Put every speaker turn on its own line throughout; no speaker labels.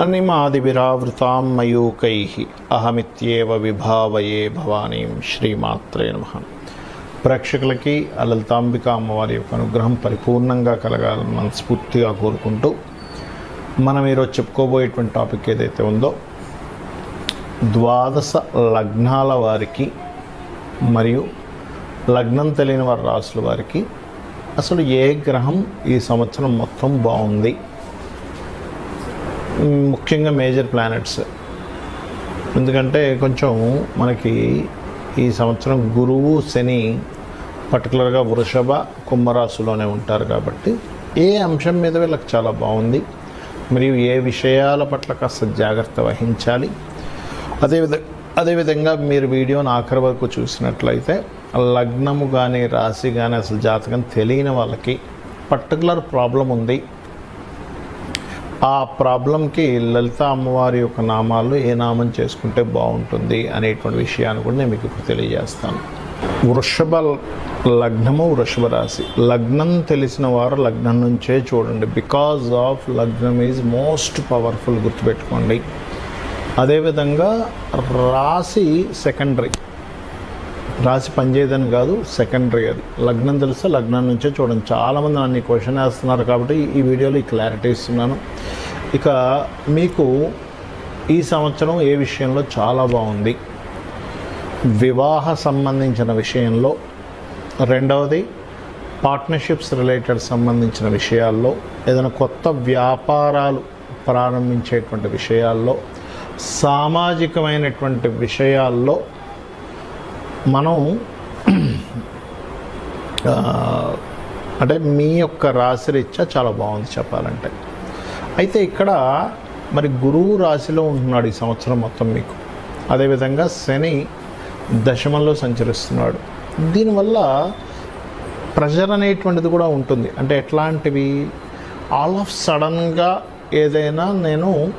అనిమాదివిరావృతాం మయూకై అహమిత్యేవ విభావయే భవానీం శ్రీమాత్రే నమ. ప్రేక్షకులకి ఆ లలితాంబిక అమ్మవారి యొక్క అనుగ్రహం పరిపూర్ణంగా కలగాలని మనస్ఫూర్తిగా కోరుకుంటూ మనం ఈరోజు చెప్పుకోబోయేటువంటి టాపిక్ ఏదైతే ఉందో ద్వాదశ లగ్నాల వారికి మరియు లగ్నం తెలియని వారి రాసుల వారికి అసలు ఏ గ్రహం ఈ సంవత్సరం మొత్తం బాగుంది? ముఖ్యంగా మేజర్ ప్లానెట్స్. ఎందుకంటే కొంచెం మనకి ఈ సంవత్సరం గురువు శని పర్టికులర్గా వృషభ కుంభరాశిలోనే ఉంటారు కాబట్టి ఏ అంశం మీద వీళ్ళకి చాలా బాగుంది. మరియు ఏ విషయాల పట్ల కాస్త జాగ్రత్త వహించాలి. అదేవిధ అదేవిధంగా మీరు వీడియోని ఆఖరి వరకు చూసినట్లయితే లగ్నము కానీ రాశి కానీ అసలు జాతకం తెలియని వాళ్ళకి పర్టికులర్ ప్రాబ్లం ఉంది. ఆ ప్రాబ్లంకి లలిత అమ్మవారి యొక్క నామాలు ఏ నామం చేసుకుంటే బాగుంటుంది అనేటువంటి విషయాన్ని కూడా నేను మీకు ఇప్పుడు తెలియజేస్తాను. వృషభ లగ్నము వృషభ రాశి. లగ్నం తెలిసిన వారు లగ్నం నుంచే చూడండి. బికాజ్ ఆఫ్ లగ్నం ఈజ్ మోస్ట్ పవర్ఫుల్ గుర్తుపెట్టుకోండి. అదేవిధంగా రాశి సెకండరీ రాసి పనిచేయదని కాదు సెకండరీ అది. లగ్నం తెలిస్తే లగ్నం నుంచే చూడండి. చాలామంది నన్ను క్వశ్చన్ వేస్తున్నారు కాబట్టి ఈ వీడియోలో ఈ క్లారిటీ ఇస్తున్నాను. ఇక మీకు ఈ సంవత్సరం ఏ విషయంలో చాలా బాగుంది? వివాహ సంబంధించిన విషయంలో. రెండవది పార్ట్నర్షిప్స్ రిలేటెడ్ సంబంధించిన విషయాల్లో. ఏదైనా కొత్త వ్యాపారాలు ప్రారంభించేటువంటి విషయాల్లో. సామాజికమైనటువంటి విషయాల్లో. మనం అంటే మీ యొక్క రాశి చాలా బాగుంది చెప్పాలంటే. అయితే ఇక్కడ మరి గురువు రాశిలో ఉంటున్నాడు ఈ సంవత్సరం మొత్తం మీకు. అదేవిధంగా శని దశమంలో సంచరిస్తున్నాడు. దీనివల్ల ప్రెషర్ అనేటువంటిది కూడా ఉంటుంది. అంటే ఎట్లాంటివి? ఆల్ ఆఫ్ సడన్గా ఏదైనా నేను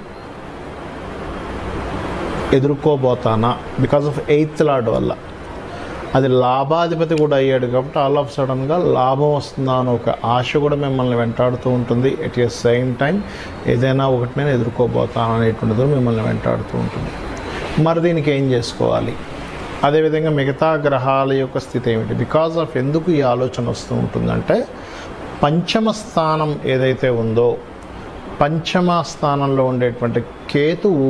ఎదుర్కోబోతానా? బికాస్ ఆఫ్ ఎయిత్ లార్డ్ వల్ల. అది లాభాధిపతి కూడా అయ్యాడు కాబట్టి ఆల్ ఆఫ్ సడన్గా లాభం వస్తుందా అని ఒక ఆశ కూడా మిమ్మల్ని వెంటాడుతూ ఉంటుంది. ఎట్ ఎ సేమ్ టైం ఏదైనా ఒకటి నేను ఎదుర్కోబోతాను అనేటువంటిది మిమ్మల్ని వెంటాడుతూ ఉంటుంది. మరి దీనికి ఏం చేసుకోవాలి? అదేవిధంగా మిగతా గ్రహాల యొక్క స్థితి ఏమిటి? బికాజ్ ఆఫ్ ఎందుకు ఈ ఆలోచన వస్తూ ఉంటుందంటే పంచమ స్థానం ఏదైతే ఉందో పంచమ స్థానంలో ఉండేటువంటి కేతువు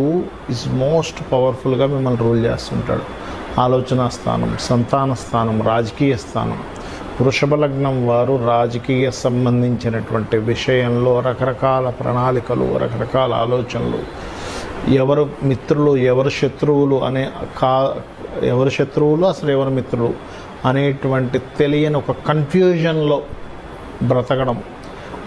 ఇస్ మోస్ట్ పవర్ఫుల్గా మిమ్మల్ని రూల్ చేస్తుంటాడు. ఆలోచన స్థానం సంతాన స్థానం రాజకీయ స్థానం. వృషభ లగ్నం వారు రాజకీయ సంబంధించినటువంటి విషయంలో రకరకాల ప్రణాళికలు రకరకాల ఆలోచనలు. ఎవరు మిత్రులు ఎవరు శత్రువులు అనే కా ఎవరు శత్రువులు అసలు ఎవరు మిత్రులు అనేటువంటి తెలియని ఒక కన్ఫ్యూజన్లో బ్రతకడం.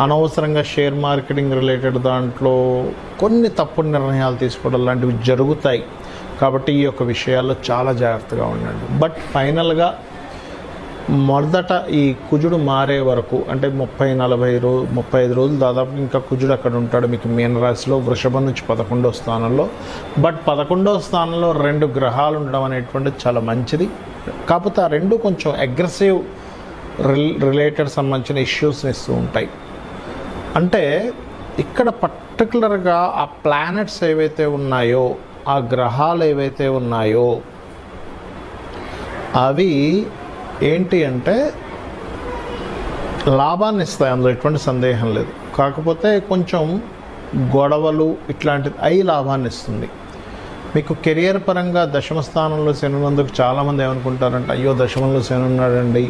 అనవసరంగా షేర్ మార్కెటింగ్ రిలేటెడ్ దాంట్లో కొన్ని తప్పుడు నిర్ణయాలు తీసుకోవడం లాంటివి జరుగుతాయి. కాబట్టి ఈ యొక్క విషయాల్లో చాలా జాగ్రత్తగా ఉండండి. బట్ ఫైనల్గా మొదట ఈ కుజుడు మారే వరకు అంటే ముప్పై నలభై రోజు ముప్పై ఐదు రోజులు దాదాపు ఇంకా కుజుడు అక్కడ ఉంటాడు మీకు మీనరాశిలో వృషభం నుంచి పదకొండో స్థానంలో. బట్ పదకొండో స్థానంలో రెండు గ్రహాలు ఉండడం అనేటువంటిది చాలా మంచిది. కాకపోతే ఆ రెండు కొంచెం అగ్రెసివ్ రిలేటెడ్ సంబంధించిన ఇష్యూస్ని ఇస్తూ ఉంటాయి. అంటే ఇక్కడ పర్టికులర్గా ఆ ప్లానెట్స్ ఏవైతే ఉన్నాయో ఆ గ్రహాలు ఏవైతే ఉన్నాయో అవి ఏంటి అంటే లాభాన్ని ఇస్తాయి అందులో ఎటువంటి సందేహం లేదు. కాకపోతే కొంచెం గొడవలు ఇట్లాంటిది అయి లాభాన్ని ఇస్తుంది మీకు కెరియర్ పరంగా దశమ స్థానంలో శని ఉన్నందుకు చాలామంది ఏమనుకుంటారంటే అయ్యో దశమంలో శని ఉన్నాడండి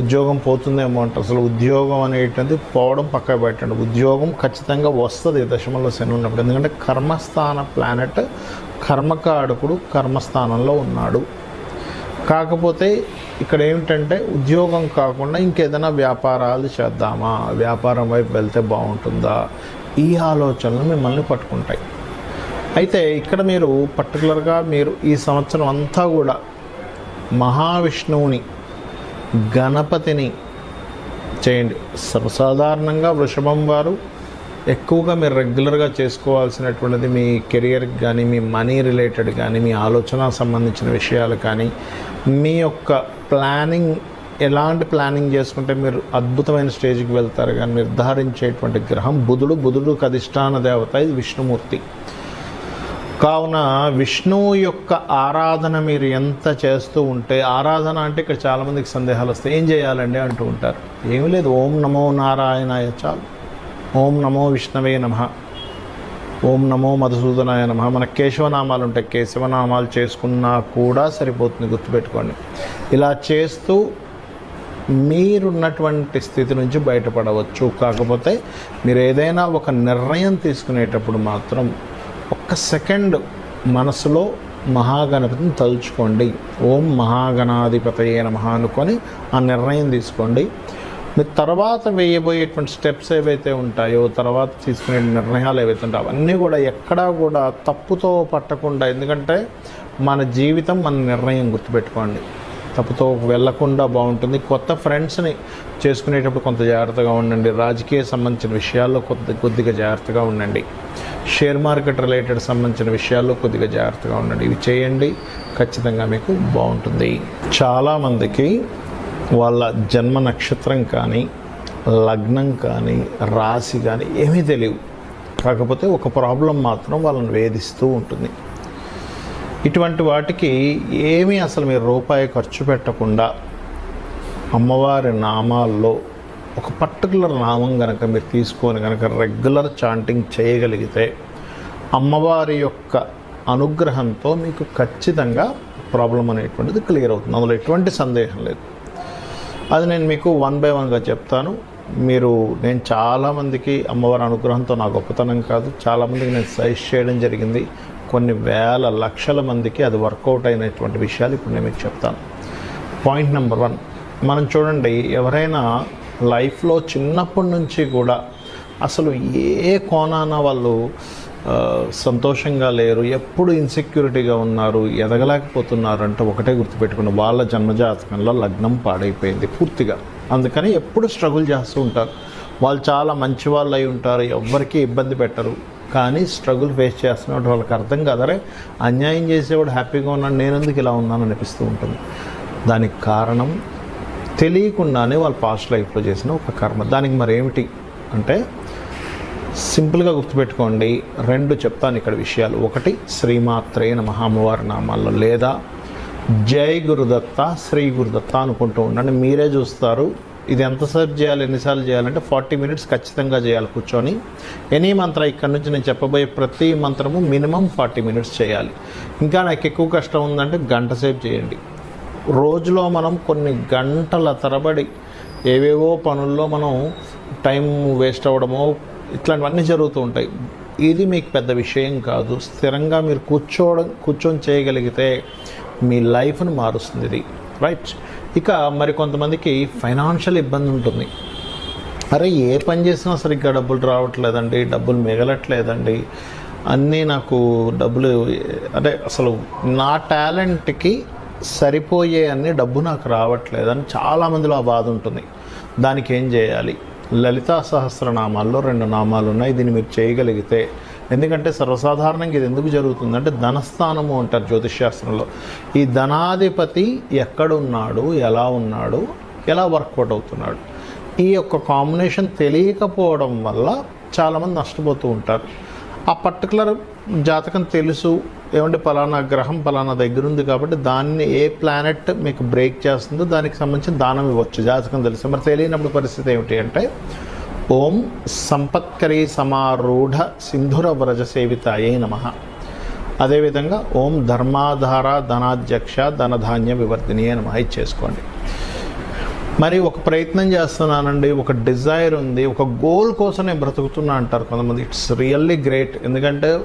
ఉద్యోగం పోతుందేమో అంట. అసలు ఉద్యోగం అనేటువంటిది పోవడం పక్క పెట్టండి. ఉద్యోగం ఖచ్చితంగా వస్తుంది దశమంలో శని ఉన్నప్పుడు. ఎందుకంటే కర్మస్థాన ప్లానెట్ కర్మకారకుడు కర్మస్థానంలో ఉన్నాడు. కాకపోతే ఇక్కడ ఏమిటంటే ఉద్యోగం కాకుండా ఇంకేదైనా వ్యాపారాలు చేద్దామా? వ్యాపారం వైపు వెళ్తే బాగుంటుందా? ఈ ఆలోచనలు మిమ్మల్ని పట్టుకుంటాయి. అయితే ఇక్కడ మీరు పర్టికులర్గా మీరు ఈ సంవత్సరం అంతా కూడా మహావిష్ణువుని గణపతిని చేయండి. సర్వసాధారణంగా వృషభం వారు ఎక్కువగా మీరు రెగ్యులర్గా చేసుకోవాల్సినటువంటిది మీ కెరియర్కి కానీ మీ మనీ రిలేటెడ్ కానీ మీ ఆలోచన సంబంధించిన విషయాలు కానీ మీ యొక్క ప్లానింగ్ ఎలాంటి ప్లానింగ్ చేసుకుంటే మీరు అద్భుతమైన స్టేజ్కి వెళ్తారు కానీ నిర్ధారించేటువంటి గ్రహం బుధుడు బుధుడు అధిష్టాన దేవత ఇది విష్ణుమూర్తి. కావున విష్ణువు యొక్క ఆరాధన మీరు ఎంత చేస్తూ ఉంటే ఆరాధన అంటే ఇక్కడ చాలామందికి సందేహాలు వస్తాయి ఏం చేయాలండి అంటూ ఉంటారు. ఏమీ లేదు ఓం నమో నారాయణాయ చాలు. ఓం నమో విష్ణవే నమ. ఓం నమో మధుసూదనాయ నమ. మన కేశవనామాలు ఉంటాయి కేశవనామాలు చేసుకున్నా కూడా సరిపోతుంది గుర్తుపెట్టుకోండి. ఇలా చేస్తూ మీరున్నటువంటి స్థితి నుంచి బయటపడవచ్చు. కాకపోతే మీరు ఏదైనా ఒక నిర్ణయం తీసుకునేటప్పుడు మాత్రం ఒక్క సెకండ్ మనసులో మహాగణపతిని తలుచుకోండి. ఓం మహాగణాధిపతయే నమః అనుకొని ఆ నిర్ణయం తీసుకోండి. మీరు తర్వాత వేయబోయేటువంటి స్టెప్స్ ఏవైతే ఉంటాయో తర్వాత తీసుకునే నిర్ణయాలు ఏవైతే ఉంటాయో అవన్నీ కూడా ఎక్కడా కూడా తప్పుతో పట్టకుండా ఎందుకంటే మన జీవితం మన నిర్ణయం గుర్తుపెట్టుకోండి. తప్పుతో వెళ్ళకుండా బాగుంటుంది. కొత్త ఫ్రెండ్స్ని చేసుకునేటప్పుడు కొంత జాగ్రత్తగా ఉండండి. రాజకీయ సంబంధించిన విషయాల్లో కొద్ది కొద్దిగా జాగ్రత్తగా ఉండండి. షేర్ మార్కెట్ రిలేటెడ్ సంబంధించిన విషయాల్లో కొద్దిగా జాగ్రత్తగా ఉండండి. ఇవి చేయండి. ఖచ్చితంగా మీకు బాగుంటుంది. చాలామందికి వాళ్ళ జన్మ నక్షత్రం కానీ లగ్నం కానీ రాశి కానీ ఏమీ తెలియవు. కాకపోతే ఒక ప్రాబ్లం మాత్రం వాళ్ళని వేధిస్తూ ఉంటుంది. ఇటువంటి వాటికి ఏమీ అసలు మీరు రూపాయి ఖర్చు పెట్టకుండా అమ్మవారి నామాల్లో ఒక పర్టికులర్ నామం కనుక మీరు తీసుకొని కనుక రెగ్యులర్ చాంటింగ్ చేయగలిగితే అమ్మవారి యొక్క అనుగ్రహంతో మీకు ఖచ్చితంగా ప్రాబ్లం అనేటువంటిది క్లియర్ అవుతుంది. అందులో ఎటువంటి సందేహం లేదు. అది నేను మీకు వన్ బై వన్గా చెప్తాను. మీరు నేను చాలామందికి అమ్మవారి అనుగ్రహంతో నా గొప్పతనం కాదు. చాలామందికి నేను సజెస్ట్ చేయడం జరిగింది. కొన్ని వేల లక్షల మందికి అది వర్కౌట్ అయినటువంటి విషయాలు ఇప్పుడు నేను మీకు చెప్తాను. పాయింట్ నెంబర్ వన్ మనం చూడండి ఎవరైనా లైఫ్లో చిన్నప్పటి నుంచి కూడా అసలు ఏ కోణాన వాళ్ళు సంతోషంగా లేరు ఎప్పుడు ఇన్సెక్యూరిటీగా ఉన్నారు ఎదగలేకపోతున్నారు అంటే ఒకటే గుర్తుపెట్టుకుని వాళ్ళ జన్మజాతకంలో లగ్నం పాడైపోయింది పూర్తిగా. అందుకని ఎప్పుడు స్ట్రగుల్ చేస్తూ ఉంటారు. వాళ్ళు చాలా మంచి వాళ్ళు అయి ఉంటారు ఎవ్వరికీ ఇబ్బంది పెట్టరు. కానీ స్ట్రగుల్ ఫేస్ చేస్తున్నట్టు వాళ్ళకి అర్థం కాదరే అన్యాయం చేసేవాడు హ్యాపీగా ఉన్నాడు నేను ఎందుకు ఇలా ఉన్నాను అనిపిస్తూ ఉంటుంది. దానికి కారణం తెలియకుండానే వాళ్ళ పాస్ట్ లైఫ్లో చేసిన ఒక కర్మ. దానికి మరేమిటి అంటే సింపుల్గా గుర్తుపెట్టుకోండి. రెండు చెప్తాను ఇక్కడ విషయాలు. ఒకటి శ్రీమాత్రే నమ అమ్మవారి నామాల్లో లేదా జై గురుదత్త శ్రీ గురుదత్త అనుకుంటూ ఉండండి. మీరే చూస్తారు. ఇది ఎంతసేపు చేయాలి ఎన్నిసార్లు చేయాలంటే ఫార్టీ మినిట్స్ ఖచ్చితంగా చేయాలి కూర్చొని. ఎనీ మంత్రం ఇక్కడ నుంచి నేను చెప్పబోయే ప్రతి మంత్రము మినిమం ఫార్టీ మినిట్స్ చేయాలి. ఇంకా నాకు ఎక్కువ కష్టం ఉందంటే గంట సేపు చేయండి. రోజులో మనం కొన్ని గంటల తరబడి ఏవేవో పనుల్లో మనం టైం వేస్ట్ అవ్వడమో ఇట్లాంటివన్నీ జరుగుతూ ఉంటాయి. ఇది మీకు పెద్ద విషయం కాదు. స్థిరంగా మీరు కూర్చోవడం కూర్చొని చేయగలిగితే మీ లైఫ్ను మారుస్తుంది ఇది. రైట్? ఇక మరి కొంతమందికి ఫైనాన్షియల్ ఇబ్బంది ఉంటుంది. అరే ఏ పని చేసినా సరిగ్గా డబ్బులు రావట్లేదండి డబ్బులు మిగలట్లేదండి. అన్నీ నాకు డబ్బులు అంటే అసలు నా టాలెంట్కి సరిపోయే అన్ని డబ్బు నాకు రావట్లేదని చాలామందిలో ఆ బాధ ఉంటుంది. దానికి ఏం చేయాలి? లలితా సహస్రనామాల్లో రెండు నామాలు ఉన్నాయి దీన్ని మీరు చేయగలిగితే. ఎందుకంటే సర్వసాధారణంగా ఇది ఎందుకు జరుగుతుందంటే ధనస్థానము అంటారు జ్యోతిష్శాస్త్రంలో. ఈ ధనాధిపతి ఎక్కడున్నాడు ఎలా ఉన్నాడు ఎలా వర్కౌట్ అవుతున్నాడు. ఈ యొక్క కాంబినేషన్ తెలియకపోవడం వల్ల చాలామంది నష్టపోతూ ఉంటారు. ఆ పర్టికులర్ జాతకం తెలుసు. ఏమంటే పలానా గ్రహం పలానా దగ్గర ఉంది కాబట్టి దాన్ని ఏ ప్లానెట్ మీకు బ్రేక్ చేస్తుందో దానికి సంబంధించిన దానం ఇవ్వచ్చు. జాతకం తెలుసు. మరి తెలియనప్పుడు పరిస్థితి ఏమిటి అంటే ఓం సంపత్కరీ సమారూఢ సింధుర వ్రజ సేవితాయే నమ. అదేవిధంగా ఓం ధర్మాధార ధనాధ్యక్ష ధనధాన్య వివర్ధిని నమ. ఇది చేసుకోండి. మరి ఒక ప్రయత్నం చేస్తున్నానండి ఒక డిజైర్ ఉంది ఒక గోల్ కోసం నేను బ్రతుకుతున్నా అంటారు కొంతమంది. ఇట్స్ రియల్లీ గ్రేట్ ఎందుకంటే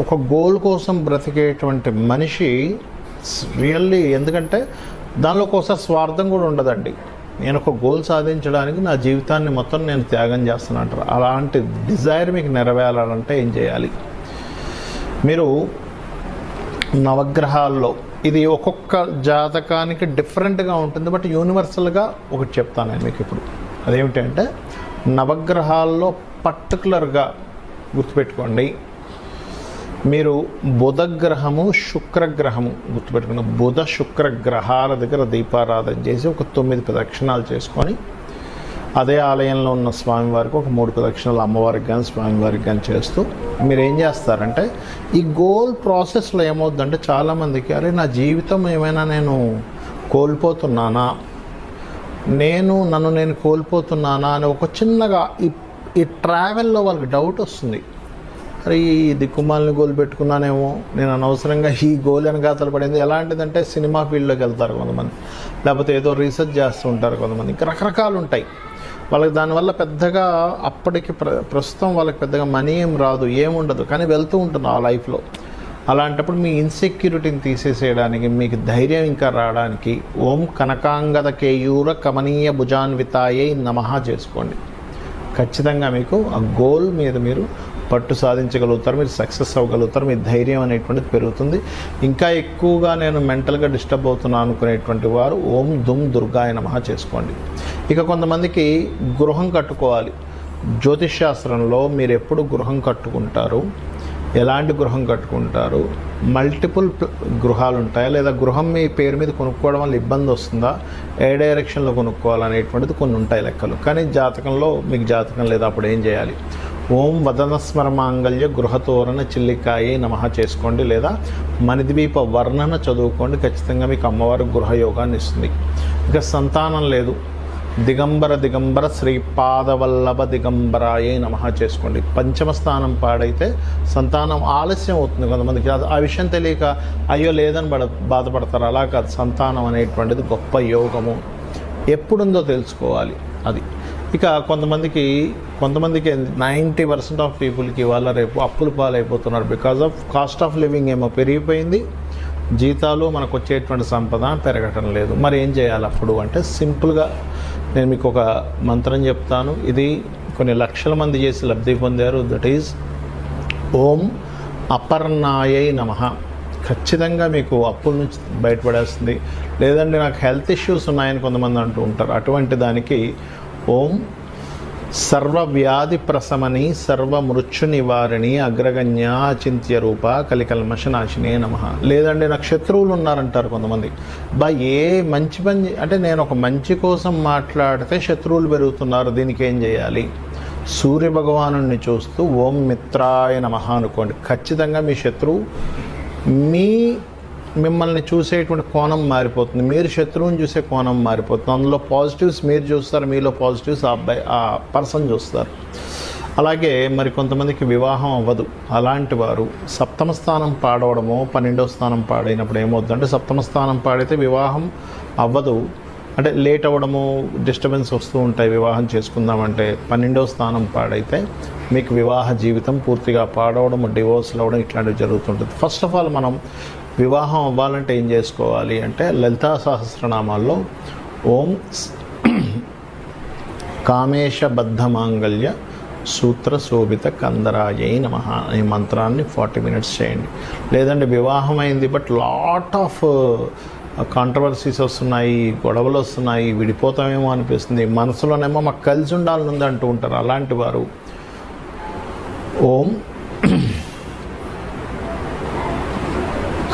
ఒక గోల్ కోసం బ్రతికేటువంటి మనిషి రియల్లీ ఎందుకంటే దానిలో కోసం స్వార్థం కూడా ఉండదండి. నేను ఒక గోల్ సాధించడానికి నా జీవితాన్ని మొత్తం నేను త్యాగం చేస్తున్నా అంటారు. అలాంటి డిజైర్ మీకు నెరవేరాలంటే ఏం చేయాలి? మీరు నవగ్రహాల్లో ఇది ఒక్కొక్క జాతకానికి డిఫరెంట్గా ఉంటుంది బట్ యూనివర్సల్గా ఒకటి చెప్తాను నేను మీకు ఇప్పుడు. అదేమిటంటే నవగ్రహాల్లో పర్టికులర్గా గుర్తుపెట్టుకోండి. మీరు బుధ గ్రహము శుక్రగ్రహము గుర్తుపెట్టుకున్న బుధ శుక్ర గ్రహాల దగ్గర దీపారాధన చేసి ఒక తొమ్మిది ప్రదక్షిణాలు చేసుకొని అదే ఆలయంలో ఉన్న స్వామివారికి ఒక మూడు ప్రదక్షిణలు అమ్మవారికి కానీ స్వామివారికి కానీ చేస్తూ మీరు ఏం చేస్తారంటే ఈ గోల్ ప్రాసెస్లో ఏమవుద్దంటే చాలామందికి అరే నా జీవితం ఏమైనా నేను కోల్పోతున్నానా? నేను నన్ను నేను కోల్పోతున్నానా? అని ఒక చిన్నగా ఈ ఈ ట్రావెల్లో వాళ్ళకి డౌట్ వస్తుంది. అరే ఈ దిక్కుమాలని గోల్ పెట్టుకున్నానేమో నేను అనవసరంగా ఈ గోల్ వెనకాతలు పడింది. ఎలాంటిదంటే సినిమా ఫీల్డ్లోకి వెళ్తారు కొంతమంది. లేకపోతే ఏదో రీసెర్చ్ చేస్తూ ఉంటారు కొంతమంది. ఇంకా రకరకాలు ఉంటాయి. వాళ్ళకి దానివల్ల పెద్దగా అప్పటికి ప్ర ప్రస్తుతం వాళ్ళకి పెద్దగా మనీ ఏం రాదు ఏముండదు. కానీ వెళ్తూ ఉంటుంది ఆ లైఫ్లో. అలాంటప్పుడు మీ ఇన్సెక్యూరిటీని తీసేసేయడానికి మీకు ధైర్యం ఇంకా రావడానికి ఓం కనకాంగద కేయూర కమనీయ భుజాన్వితాయే నమః చేసుకోండి. ఖచ్చితంగా మీకు ఆ గోల్ మీద మీరు పట్టు సాధించగలుగుతారు మీరు సక్సెస్ అవ్వగలుగుతారు మీ ధైర్యం అనేటువంటిది పెరుగుతుంది. ఇంకా ఎక్కువగా నేను మెంటల్గా డిస్టర్బ్ అవుతున్నాను అనుకునేటువంటి వారు ఓం దుమ్ దుర్గాయ నమః చేసుకోండి. ఇక కొంతమందికి గృహం కట్టుకోవాలి. జ్యోతిష్ శాస్త్రంలో మీరు ఎప్పుడు గృహం కట్టుకుంటారు? ఎలాంటి గృహం కట్టుకుంటారు? మల్టిపుల్ గృహాలు ఉంటాయా లేదా గృహం మీ పేరు మీద కొనుక్కోవడం వల్ల ఇబ్బంది వస్తుందా? ఏ డైరెక్షన్లో కొనుక్కోవాలనేటువంటిది కొన్ని ఉంటాయి లెక్కలు. కానీ జాతకంలో మీకు జాతకం లేదా అప్పుడు ఏం చేయాలి? ఓం వదనస్మర మాంగళ్య గృహతోరణ చిల్లికాయ నమః చేసుకోండి. లేదా మణిద్వీప వర్ణన చదువుకోండి. ఖచ్చితంగా మీకు అమ్మవారు గృహయోగాన్ని ఇస్తుంది. ఇక సంతానం లేదు. దిగంబర దిగంబర శ్రీపాదవల్లభ దిగంబరాయే నమ చేసుకోండి. పంచమ స్థానం పాడైతే సంతానం ఆలస్యం అవుతుంది కొంతమందికి. అది- ఆ విషయం తెలియక అయ్యో లేదని బడ బాధపడతారు. అలా కాదు. సంతానం అనేటువంటిది గొప్ప యోగము. ఎప్పుడుందో తెలుసుకోవాలి. అది. ఇక కొంతమందికి కొంతమందికి నైంటీ పర్సెంట్ ఆఫ్ పీపుల్కి ఇవాళ రేపు అప్పులు పాలైపోతున్నారు. Because of cost of living ఏమో పెరిగిపోయింది. జీతాలు మనకు వచ్చేటువంటి సంపద పెరగటం లేదు. మరి ఏం చేయాలి అప్పుడు అంటే సింపుల్గా నేను మీకు ఒక మంత్రం చెప్తాను. ఇది కొన్ని లక్షల మంది చేసి లబ్ధి పొందారు. దట్ ఈజ్ ఓం అపర్ణాయై నమ. ఖచ్చితంగా మీకు అప్పుల నుంచి బయటపడేస్తుంది. లేదంటే నాకు హెల్త్ ఇష్యూస్ ఉన్నాయని కొంతమంది అంటూ ఉంటారు. అటువంటి దానికి ఓం సర్వ వ్యాధి ప్రశమని సర్వ నివారిణి అగ్రగణ్య అచింత్య రూప కలికల్మషనాశినే నమ. లేదండి నాకు శత్రువులు ఉన్నారంటారు కొంతమంది. బా ఏ మంచి పని అంటే నేను ఒక మంచి కోసం మాట్లాడితే శత్రువులు పెరుగుతున్నారు దీనికి ఏం చేయాలి? సూర్య భగవాను చూస్తూ ఓం మిత్రాయ నమ అనుకోండి. ఖచ్చితంగా మీ శత్రువు మీ మిమ్మల్ని చూసేటువంటి కోణం మారిపోతుంది. మీరు శత్రువుని చూసే కోణం మారిపోతుంది. అందులో పాజిటివ్స్ మీరు చూస్తారు మీలో పాజిటివ్స్ ఆ అబ్బాయి ఆ పర్సన్ చూస్తారు. అలాగే మరి కొంతమందికి వివాహం అవ్వదు. అలాంటి వారు సప్తమ స్థానం పాడవడము పన్నెండవ స్థానం పాడైనప్పుడు ఏమవుతుందంటే సప్తమ స్థానం పాడైతే వివాహం అవ్వదు. అంటే లేట్ అవ్వడము డిస్టర్బెన్స్ వస్తూ ఉంటాయి వివాహం చేసుకుందామంటే. పన్నెండవ స్థానం పాడైతే మీకు వివాహ జీవితం పూర్తిగా పాడవడం డివోర్స్లు అవ్వడం ఇట్లాంటివి జరుగుతుంటుంది. ఫస్ట్ ఆఫ్ ఆల్ మనం వివాహం అవ్వాలంటే ఏం చేసుకోవాలి అంటే లలితా సహస్రనామాల్లో ఓం కామేశబద్ధ మాంగళ్య సూత్ర శోభిత కందరాయై నమ ఈ మంత్రాన్ని ఫార్టీ మినిట్స్ చేయండి. లేదంటే వివాహం అయింది బట్ లాట్ ఆఫ్ కాంట్రవర్సీస్ వస్తున్నాయి గొడవలు వస్తున్నాయి విడిపోతామేమో అనిపిస్తుంది. మనసులోనేమో మాకు కలిసి ఉండాలని ఉంది అంటూ ఉంటారు అలాంటి వారు. ఓం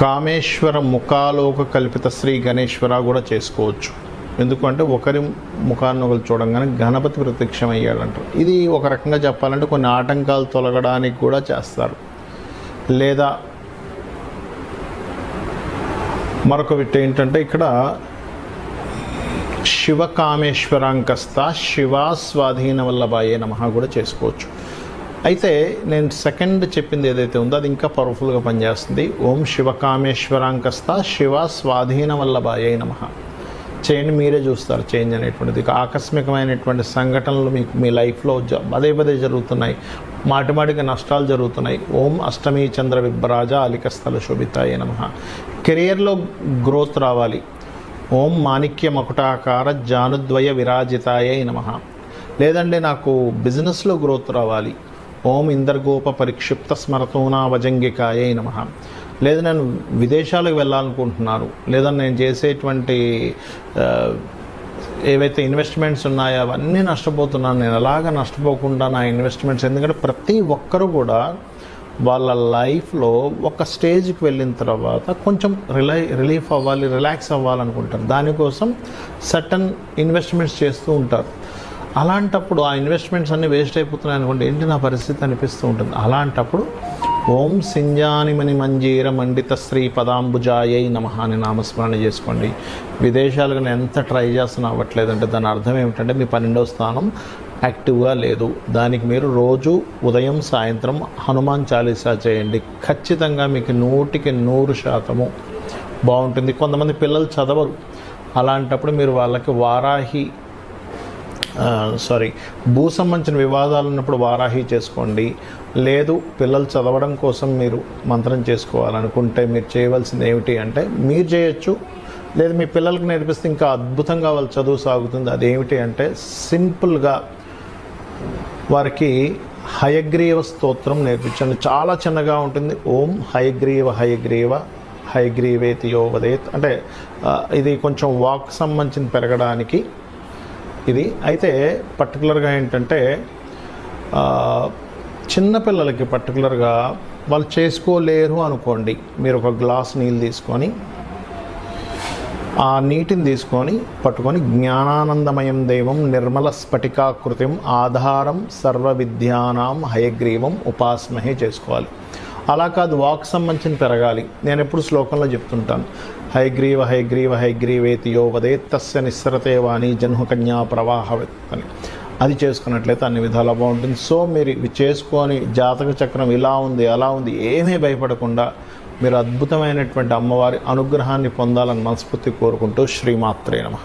కామేశ్వర ముఖాలోక కల్పిత శ్రీ గణేశ్వర కూడా చేసుకోవచ్చు. ఎందుకంటే ఒకరి ముఖాన్ని ఒకరు చూడంగానే గణపతి ప్రత్యక్షం అయ్యాడంటారు ఇది ఒక రకంగా చెప్పాలంటే కొన్ని ఆటంకాలు తొలగడానికి కూడా చేస్తారు. లేదా మరొక విట్ ఏంటంటే ఇక్కడ శివకామేశ్వరాంకస్త శివా స్వాధీన వల్లభాయే నమ కూడా చేసుకోవచ్చు. అయితే నేను సెకండ్ చెప్పింది ఏదైతే ఉందో అది ఇంకా పవర్ఫుల్గా పనిచేస్తుంది. ఓం శివకామేశ్వరాంకస్త శివ స్వాధీన వల్లభాయే నమ. చేయండి మీరే చూస్తారు చేంజ్ అనేటువంటిది. ఆకస్మికమైనటువంటి సంఘటనలు మీకు మీ లైఫ్లో జ- పదే పదే జరుగుతున్నాయి. మాటిమాటికి నష్టాలు జరుగుతున్నాయి. ఓం అష్టమి చంద్ర విభ్రాజ అలికస్థల శోభితాయ నమ. కెరియర్లో గ్రోత్ రావాలి. ఓం మాణిక్య మకుటాకార జానుద్వయ విరాజితాయ నమ. లేదంటే నాకు బిజినెస్లో గ్రోత్ రావాలి. ఓం ఇంద్రగోప పరిక్షిప్త స్మరతోనా వజంగికాయే నమ. లేదా నేను విదేశాలకు వెళ్ళాలనుకుంటున్నారు. లేదా నేను చేసేటువంటి ఏవైతే ఇన్వెస్ట్మెంట్స్ ఉన్నాయో అవన్నీ నష్టపోతున్నాను. నేను అలాగా నష్టపోకుండా నా ఇన్వెస్ట్మెంట్స్ ఎందుకంటే ప్రతి ఒక్కరు కూడా వాళ్ళ లైఫ్లో ఒక స్టేజ్కి వెళ్ళిన తర్వాత కొంచెం రిలై రిలీఫ్ అవ్వాలి రిలాక్స్ అవ్వాలనుకుంటారు. దానికోసం సటన్ ఇన్వెస్ట్మెంట్స్ చేస్తూ ఉంటారు. అలాంటప్పుడు ఆ ఇన్వెస్ట్మెంట్స్ అన్నీ వేస్ట్ అయిపోతున్నాయి అనుకోండి ఏంటి నా పరిస్థితి అనిపిస్తూ ఉంటుంది. అలాంటప్పుడు ఓం సింజానిమని మంజీర మండిత శ్రీ పదాంబుజాయై నమ అని నామస్మరణ చేసుకోండి. విదేశాలకు నేను ఎంత ట్రై చేస్తున్నా అవ్వట్లేదంటే దాని అర్థం ఏమిటంటే మీ పన్నెండవ స్థానం యాక్టివ్గా లేదు. దానికి మీరు రోజు ఉదయం సాయంత్రం హనుమాన్ చాలీసా చేయండి. ఖచ్చితంగా మీకు నూటికి నూరు శాతము బాగుంటుంది. కొంతమంది పిల్లలు చదవరు. అలాంటప్పుడు మీరు వాళ్ళకి వారాహి సారీ భూ సంబంధించిన వివాదాలు ఉన్నప్పుడు వారాహి చేసుకోండి. లేదు పిల్లలు చదవడం కోసం మీరు మంత్రం చేసుకోవాలనుకుంటే మీరు చేయవలసింది ఏమిటి అంటే మీరు చేయొచ్చు. లేదు మీ పిల్లలకు నేర్పిస్తే ఇంకా అద్భుతంగా వాళ్ళు చదువు సాగుతుంది. అదేమిటి అంటే సింపుల్గా వారికి హయగ్రీవ స్తోత్రం నేర్పించండి. చాలా చిన్నగా ఉంటుంది. ఓం హయగ్రీవ హయగ్రీవ హయగ్రీవేతి యోవదేత్ అంటే ఇది కొంచెం వాక్ సంబంధించిన పెరగడానికి ఇది. అయితే పర్టికులర్గా ఏంటంటే చిన్నపిల్లలకి పర్టికులర్గా వాళ్ళు చేసుకోలేరు అనుకోండి. మీరు ఒక గ్లాస్ నీళ్ళు తీసుకొని ఆ నీటిని తీసుకొని పట్టుకొని జ్ఞానానందమయం దైవం నిర్మల స్ఫటికాకృతిం ఆధారం సర్వ విద్యానాం హయగ్రీవం ఉపాసమహే చేసుకోవాలి. అలా కాదు వాక్ సంబంధించిన పెరగాలి. నేను ఎప్పుడు శ్లోకంలో చెప్తుంటాను. హయగ్రీవ హయగ్రీవ హయగ్రీవేతి యో వదే తస్య నిస్సరతే వాణి జన్మకన్యా ప్రవాహ అని అది చేసుకున్నట్లయితే అన్ని విధాలా బాగుంటుంది. సో మీరు ఇవి చేసుకొని జాతక చక్రం ఇలా ఉంది అలా ఉంది ఏమీ భయపడకుండా మీరు అద్భుతమైనటువంటి అమ్మవారి అనుగ్రహాన్ని పొందాలని మనస్ఫూర్తి కోరుకుంటూ శ్రీమాత్రే నమః.